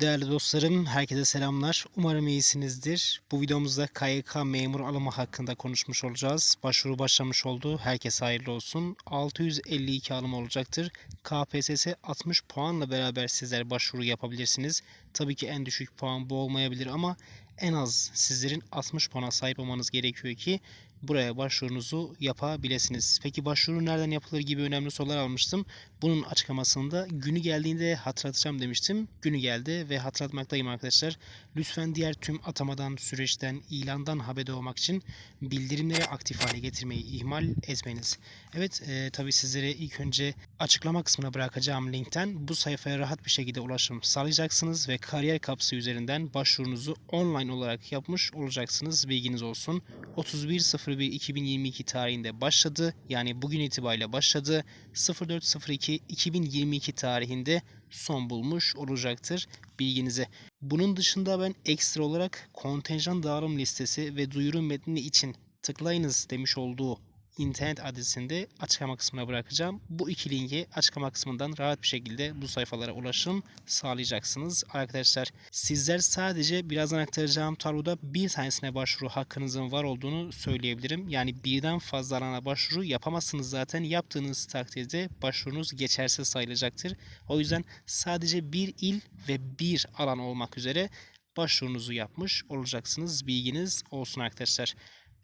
Değerli dostlarım, herkese selamlar. Umarım iyisinizdir. Bu videomuzda KYK memur alımı hakkında konuşmuş olacağız. Başvuru başlamış oldu. Herkese hayırlı olsun. 652 alım olacaktır. KPSS 60 puanla beraber sizler başvuru yapabilirsiniz. Tabii ki en düşük puan bu olmayabilir ama en az sizlerin 60 puana sahip olmanız gerekiyor ki buraya başvurunuzu yapabilirsiniz. Peki başvuru nereden yapılır gibi önemli sorular almıştım. Bunun açıklamasında günü geldiğinde hatırlatacağım demiştim. Günü geldi ve hatırlatmaktayım arkadaşlar. Lütfen diğer tüm atamadan, süreçten, ilandan haberdar olmak için bildirimleri aktif hale getirmeyi ihmal etmeyiniz. Evet e, tabi sizlere ilk önce açıklama kısmına bırakacağım linkten bu sayfaya rahat bir şekilde ulaşım sağlayacaksınız ve kariyer kapısı üzerinden başvurunuzu online olarak yapmış olacaksınız. Bilginiz olsun. 31.01.2022 tarihinde başladı. Yani bugün itibariyle başladı. 04.02.2022 tarihinde son bulmuş olacaktır bilginize. Bunun dışında ben ekstra olarak kontenjan dağılım listesi ve duyuru metni için tıklayınız demiş olduğu internet adresinde açıklama kısmına bırakacağım. Bu iki linki açıklama kısmından rahat bir şekilde bu sayfalara ulaşım sağlayacaksınız. Arkadaşlar sizler sadece birazdan aktaracağım tabloda bir tanesine başvuru hakkınızın var olduğunu söyleyebilirim. Yani birden fazla alana başvuru yapamazsınız zaten. Yaptığınız takdirde başvurunuz geçersiz sayılacaktır. O yüzden sadece bir il ve bir alan olmak üzere başvurunuzu yapmış olacaksınız. Bilginiz olsun arkadaşlar.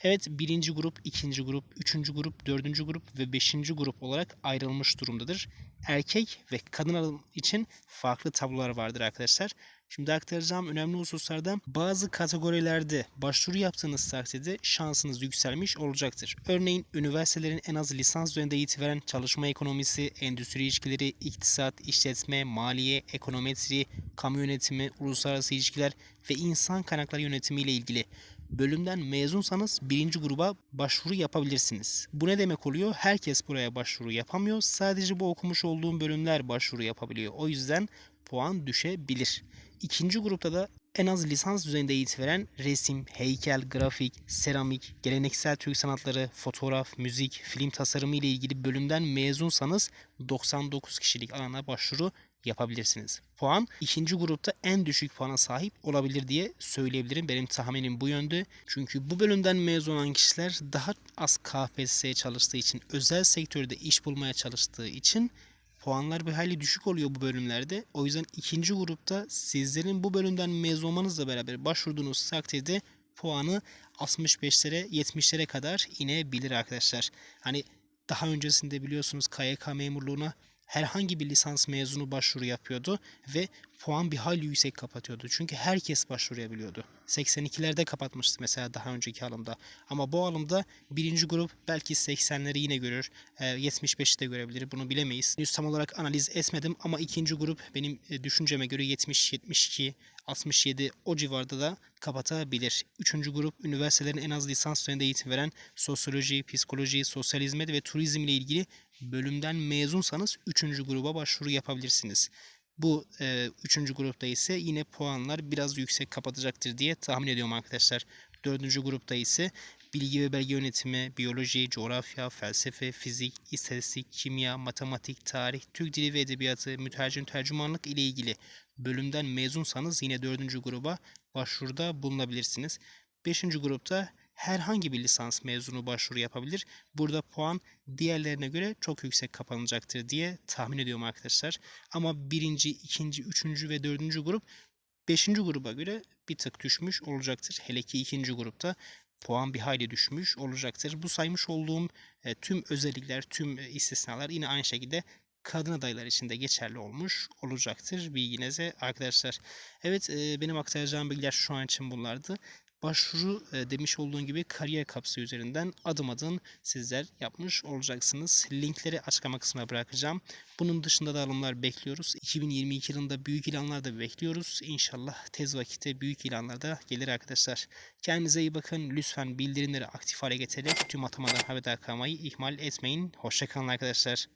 Evet birinci grup, ikinci grup, üçüncü grup, dördüncü grup ve beşinci grup olarak ayrılmış durumdadır. Erkek ve kadın için farklı tablolar vardır arkadaşlar. Şimdi aktaracağım önemli hususlarda bazı kategorilerde başvuru yaptığınız takdirde şansınız yükselmiş olacaktır. Örneğin üniversitelerin en az lisans düzeyinde eğitim veren çalışma ekonomisi, endüstri ilişkileri, iktisat, işletme, maliye, ekonometri, kamu yönetimi, uluslararası ilişkiler ve insan kaynakları yönetimi ile ilgili bölümden mezunsanız birinci gruba başvuru yapabilirsiniz. Bu ne demek oluyor? Herkes buraya başvuru yapamıyor. Sadece bu okumuş olduğum bölümler başvuru yapabiliyor. O yüzden puan düşebilir. İkinci grupta da en az lisans düzeyinde eğitim veren resim, heykel, grafik, seramik, geleneksel Türk sanatları, fotoğraf, müzik, film tasarımı ile ilgili bölümden mezunsanız 99 kişilik alana başvuru yapabilirsiniz. Puan ikinci grupta en düşük puana sahip olabilir diye söyleyebilirim. Benim tahminim bu yönde. Çünkü bu bölümden mezun olan kişiler daha az KPSS'ye çalıştığı için, özel sektörde iş bulmaya çalıştığı için puanlar bir hayli düşük oluyor bu bölümlerde. O yüzden ikinci grupta sizlerin bu bölümden mezun olmanızla beraber başvurduğunuz takdirde puanı 65'lere 70'lere kadar inebilir arkadaşlar. Hani daha öncesinde biliyorsunuz KYK memurluğuna herhangi bir lisans mezunu başvuru yapıyordu ve puan bir hayli yüksek kapatıyordu. Çünkü herkes başvurabiliyordu. 82'lerde kapatmıştı mesela daha önceki alımda. Ama bu alımda birinci grup belki 80'leri yine görür. 75'i de görebilir. Bunu bilemeyiz. Henüz tam olarak analiz etmedim ama ikinci grup benim e, düşünceme göre 70, 72, 67 o civarda da kapatabilir. Üçüncü grup üniversitelerin en az lisans düzeyinde eğitim veren sosyoloji, psikoloji, sosyal hizmet ve turizm ile ilgili bölümden mezunsanız üçüncü gruba başvuru yapabilirsiniz. Bu e, üçüncü grupta ise yine puanlar biraz yüksek kapatacaktır diye tahmin ediyorum arkadaşlar. Dördüncü grupta ise bilgi ve belge yönetimi, biyoloji, coğrafya, felsefe, fizik, istatistik, kimya, matematik, tarih, Türk dili ve edebiyatı, mütercim tercümanlık ile ilgili bölümden mezunsanız yine dördüncü gruba başvuruda bulunabilirsiniz. Beşinci grupta herhangi bir lisans mezunu başvuru yapabilir. Burada puan diğerlerine göre çok yüksek kapanacaktır diye tahmin ediyorum arkadaşlar. Ama birinci, ikinci, üçüncü ve dördüncü grup beşinci gruba göre bir tık düşmüş olacaktır. Hele ki ikinci grupta puan bir hayli düşmüş olacaktır. Bu saymış olduğum e, tüm özellikler, tüm e, istisnalar yine aynı şekilde kadın adaylar için de geçerli olmuş olacaktır bilginize arkadaşlar. Evet e, benim aktaracağım bilgiler şu an için bunlardı başvuru e, demiş olduğum gibi kariyer kapsı üzerinden adım adım sizler yapmış olacaksınız. Linkleri açıklama kısmına bırakacağım. Bunun dışında da alımlar bekliyoruz. 2022 yılında büyük ilanlar da bekliyoruz. İnşallah tez vakitte büyük ilanlar da gelir arkadaşlar. Kendinize iyi bakın. Lütfen bildirimleri aktif hale getirerek tüm atamadan haberdar kalmayı ihmal etmeyin. Hoşçakalın arkadaşlar.